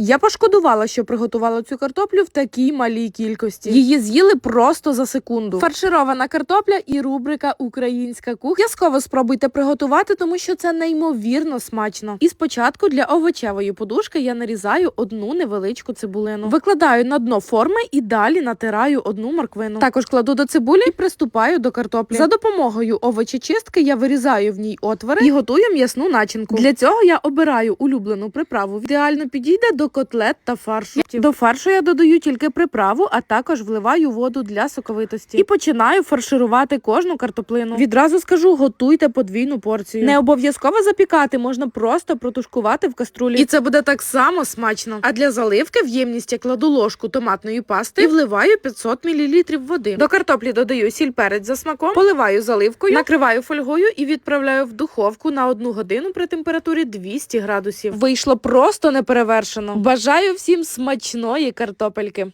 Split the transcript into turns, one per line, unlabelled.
Я пошкодувала, що приготувала цю картоплю в такій малій кількості. Її з'їли просто за секунду. Фарширована картопля і рубрика Українська кухня. Обов'язково спробуйте приготувати, тому що це неймовірно смачно. І спочатку для овочевої подушки я нарізаю одну невеличку цибулину. Викладаю на дно форми і далі натираю одну морквину. Також кладу до цибулі і приступаю до картоплі. За допомогою овочечистки я вирізаю в ній отвори і готую м'ясну начинку. Для цього я обираю улюблену приправу. Ідеально підійде до котлет та фаршу. До фаршу я додаю тільки приправу, а також вливаю воду для соковитості. І починаю фарширувати кожну картоплину. Відразу скажу, готуйте подвійну порцію. Не обов'язково запікати, можна просто протушкувати в каструлі. І це буде так само смачно. А для заливки в ємність я кладу ложку томатної пасти і вливаю 500 мл води. До картоплі додаю сіль перець за смаком, поливаю заливкою, накриваю фольгою і відправляю в духовку на одну годину при температурі 200 градусів. Вийшло просто неперевершено. Бажаю всім смачної картопельки.